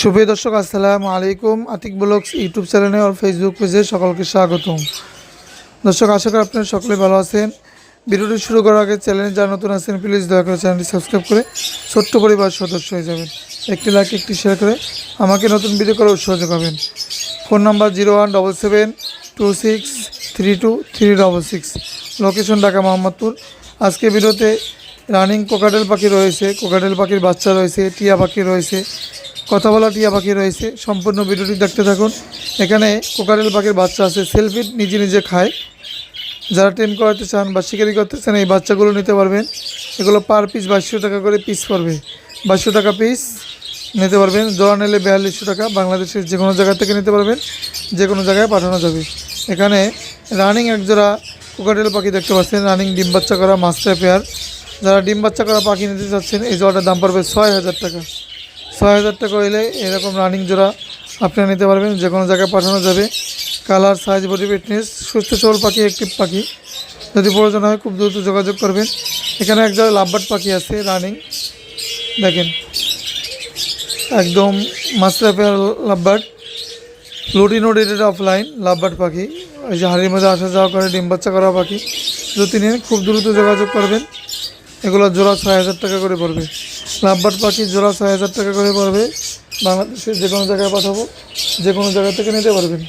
সুপ্রিয় দর্শক, আসসালামু আলাইকুম। আতিক ব্লগস ইউটিউব চ্যানেলে আর ফেসবুক পেজে সকলকে স্বাগতম। দর্শক, আশা করি আপনারা সকলে ভালো আছেন। ভিডিওটি শুরু করার আগে চ্যানেলে যারা নতুন আছেন প্লিজ দয়া করে চ্যানেলটি সাবস্ক্রাইব করে ছোট্ট পরিবার সদস্য হয়ে যাবেন। একটি লাইক একটি শেয়ার করে আমাকে নতুন ভিডিও করে উৎসাহ যোগাবেন। Phone number zero one double seven two six three two three double six location Dhaka Mohammadpur. আজকে ভিডিওতে রানিং কোকাটেল পাখি রয়েছে। কোকাটেল পাখির বাচ্চা রয়েছে, টিয়া পাখি রয়েছে। কথা বলা টিয়া পাখি রয়েছে। সম্পূর্ণ ভিডিওটি দেখতে থাকুন। এখানে কোকারেল পাখির বাচ্চা আছে, সেলফি নিজে নিজে খায়। যারা ট্রেন করাতে চান বা শিকারি করতে চান, এই বাচ্চাগুলো নিতে পারবেন। এগুলো পার পিস বাইশশো টাকা করে পিস পড়বে। বাইশশো টাকা পিস নিতে পারবেন। জোড়া নিলে বিয়াল্লিশশো টাকা। বাংলাদেশের যে কোনো জায়গা থেকে নিতে পারবেন। যে কোনো জায়গায় পাঠানো যাবে। এখানে রানিং এক জোড়া কোকাটেল পাখি দেখতে পাচ্ছেন। রানিং ডিম বাচ্চা করা মাস্টার পেয়ার। যারা ডিম বাচ্চা করা পাখি নিতে চাচ্ছেন, এই জোড়াটার দাম পড়বে ছয় হাজার টাকা। ছয় হাজার টাকা হইলে এরকম রানিং জোড়া আপনারা নিতে পারবেন যে কোনো জায়গায় পাঠানো যাবে। কালার সাইজ বডি ফিটনেস সুস্থ সবল পাখি অ্যাক্টিভ পাখি। যদি প্রয়োজন হয় খুব দ্রুত যোগাযোগ করবেন। এখানে এক জায়গায় লাভবার্ড পাখি আছে রানিং দেখেন। একদম মাস্টার পেয়ার লাভবার্ড। লোডিনো ডেটেড অফলাইন লাভবার্ড পাখি। এই যে হাড়ির মধ্যে আসা যাওয়া করে, ডিম বাচ্চা করা পাখি। যদি নিন, খুব দ্রুত যোগাযোগ করবেন। এগুলো জোড়া ছয় হাজার টাকা করে পড়বে। লাভবার্ড পাখি জোড়া ছয় হাজার টাকা করে পড়বে। বাংলাদেশের যে কোনো জায়গায় পাঠাবো, যে কোনো জায়গা থেকে নিতে পারবেন।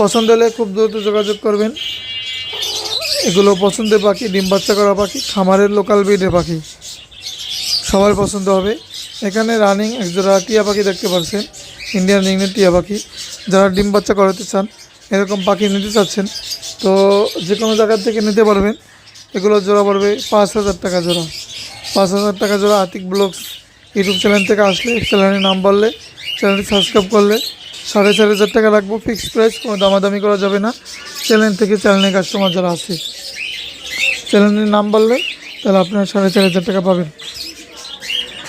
পছন্দ হলে খুব দ্রুত যোগাযোগ করবেন। এগুলো পছন্দের পাখি, ডিম বাচ্চা করা পাখি, খামারের লোকাল ব্রিডের পাখি। সবার পছন্দ হবে। এখানে রানিং একজোড়া টিয়া পাখি দেখতে পাচ্ছেন। ইন্ডিয়ান রিংনের টিয়া পাখি। যারা ডিম বাচ্চা করাতে চান, এরকম পাখি নিতে চাচ্ছেন, তো যে কোনো জায়গা থেকে নিতে পারবেন। এগুলো জোড়া পড়বে পাঁচ হাজার টাকা জোড়া। পাঁচ হাজার টাকা জোড়া আতিক ব্লগস ইউটিউব চ্যানেল থেকে আসলে চ্যানেলের নাম বললে চ্যানেলটি সাবস্ক্রাইব করলে সাড়ে চার হাজার টাকা রাখব ফিক্সড প্রাইস, কোনো দামাদামি করা যাবে না। চ্যানেল থেকে চ্যানেলের কাস্টমার যারা আছে, চ্যানেলের নাম বললে তাহলে আপনারা সাড়ে চার হাজার টাকা পাবেন।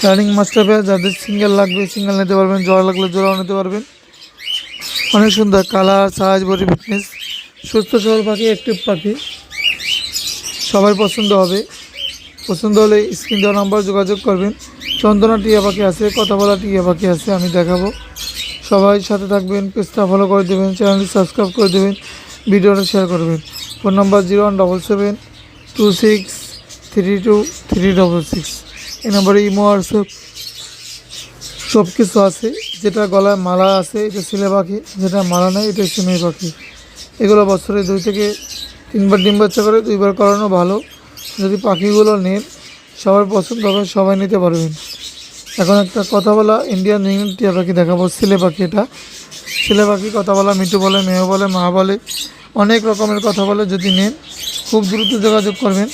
রানিং মাস্টার পেয়ার যাদের সিঙ্গেল লাগবে, সিঙ্গেল নিতে পারবেন, জোড়া লাগলে জোড়াও নিতে পারবেন। অনেক সুন্দর কালার, সাইজ, বডি ফিটনেস, সুস্থ সবল পাখি অ্যাক্টিভ পাখি। সবার পছন্দ হবে। পছন্দ হলে স্ক্রিন দেওয়া নাম্বার যোগাযোগ করবেন। চন্দনা টিয়া পাখি আছে, কথা বলা টিয়া পাখি আছে, আমি দেখাবো। সবাই সাথে থাকবেন, পেজটা ফলো করে দেবেন চ্যানেলটি সাবস্ক্রাইব করে দেবেন, ভিডিওটা শেয়ার করবেন। Phone number zero one double seven two six three two three double six এই নাম্বারে ইমো হোয়াটসঅ্যাপ সব কিছু আছে। যেটা গলায় মালা আছে, এটা ছেলে পাখি, যেটা মালা নেই এটা হচ্ছে মেয়ে পাখি। এগুলো বছরে দুই থেকে তিনবার ডিম বাচ্চা করে, দুইবার করানো ভালো। যদি পাখিগুলো নেন, সবার পছন্দ হবে, সবাই নিতে পারবেন। এখন একটা কথা বলা ইন্ডিয়ান রিং টিয়া পাখি দেখাবো ছেলে পাখি এটা। ছেলে পাখি কথা বলা, মিঠু বলে মেয়ে বলে, মা বলে, অনেক রকমের কথা বলে, যদি নেন, খুব দ্রুত যোগাযোগ করবেন।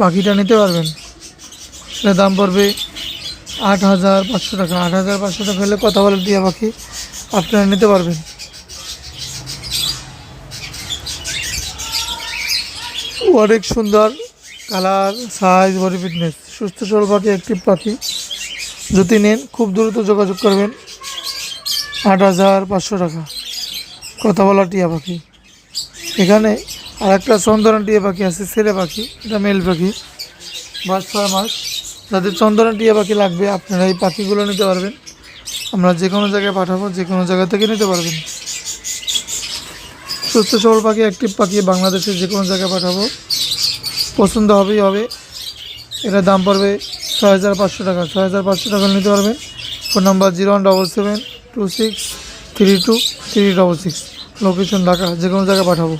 পাখিটা নিতে পারবেন। এটার দাম পড়বে আট হাজার পাঁচশো টাকা। আট হাজার পাঁচশো টাকা হলে কথা বলে টিয়া পাখি, আপনারা নিতে পারবেন। অনেক সুন্দর কালার সাইজ বডি ফিটনেস সুস্থ সবল পাখি অ্যাক্টিভ পাখি। যদি নেন, খুব দ্রুত যোগাযোগ করবেন। আট হাজার পাঁচশো টাকা। কথা বলা টিয়া পাখি। এখানে আর একটা চন্দনা টিয়া পাখি আছে, ছেলে পাখি। এটা মেল পাখি। পাঁচ ছয় মাস। যাদের চন্দনা টিয়া পাখি লাগবে, আপনারা এই পাখিগুলো নিতে পারবেন। আমরা যে কোনো জায়গায় পাঠাবো যে কোনো জায়গা থেকে নিতে পারবেন। সুস্থ সবল পাখি অ্যাক্টিভ পাখি বাংলাদেশের যে কোনো জায়গায় পাঠাবো। পছন্দ হবেই হবে। এটার দাম পড়বে ছয় হাজার পাঁচশো টাকা। ছয় হাজার পাঁচশো টাকা নিতে পারবেন। Phone number zero one double seven two six three two three double six. Location Dhaka, যে কোনো জায়গায় পাঠাবো।